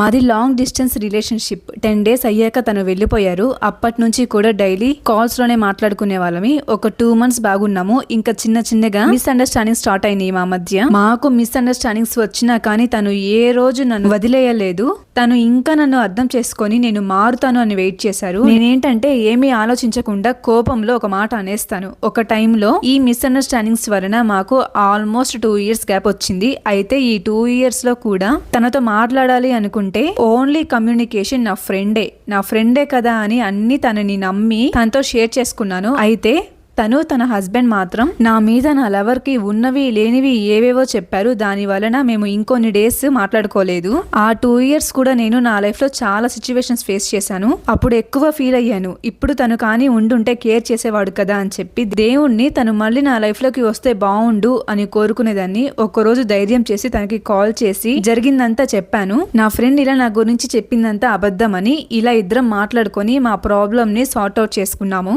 మాది long distance relationship ten days అయ్యాక తను వెళ్ళిపోయారు. అప్పటి నుంచి కూడా డైలీ కాల్స్లోనే మాట్లాడుకునే వాళ్ళమి. ఒక టూ మంత్స్ బాగున్నాము. ఇంకా చిన్న చిన్నగా మిస్అండర్స్టాండింగ్ స్టార్ట్ అయినాయి మా మధ్య. మాకు మిస్అండర్స్టాండింగ్స్ వచ్చినా కానీ తను ఏ రోజు నన్ను వదిలేయలేదు. తను ఇంకా నన్ను అర్థం చేసుకొని నేను మారుతాను అని వెయిట్ చేశారు. నేనేంటంటే ఏమీ ఆలోచించకుండా కోపంలో ఒక మాట అనేస్తాను. ఒక టైంలో ఈ మిస్అండర్స్టాండింగ్స్ వలన మాకు ఆల్మోస్ట్ టూ ఇయర్స్ గ్యాప్ వచ్చింది. అయితే ఈ టూ ఇయర్స్లో కూడా తనతో మాట్లాడాలి అనుకుంటే అంటే ఓన్లీ కమ్యూనికేషన్ నా ఫ్రెండే నా ఫ్రెండే కదా అని అన్ని తనని నమ్మి తనతో షేర్ చేసుకున్నాను. అయితే తను తన హస్బెండ్ మాత్రం నా మీద నా లవర్కి ఉన్నవి లేనివి ఏవేవో చెప్పారు దాని వలన మేము ఇంకొన్ని డేస్ మాట్లాడుకోలేదు. ఆ టూ ఇయర్స్ కూడా నేను నా లైఫ్లో చాలా సిచ్యువేషన్స్ ఫేస్ చేశాను. అప్పుడు ఎక్కువ ఫీల్ అయ్యాను. ఇప్పుడు తను కానీ ఉండుంటే కేర్ చేసేవాడు కదా అని చెప్పి దేవుణ్ణి తను మళ్ళీ నా లైఫ్లోకి వస్తే బాగుండు అని కోరుకునేదాన్ని. ఒక్కరోజు ధైర్యం చేసి తనకి కాల్ చేసి జరిగిందంతా చెప్పాను. నా ఫ్రెండ్ ఇలా నా గురించి చెప్పిందంతా అబద్ధమని ఇలా ఇద్దరం మాట్లాడుకొని మా ప్రాబ్లమ్ని సార్ట్ అవుట్ చేసుకున్నాము.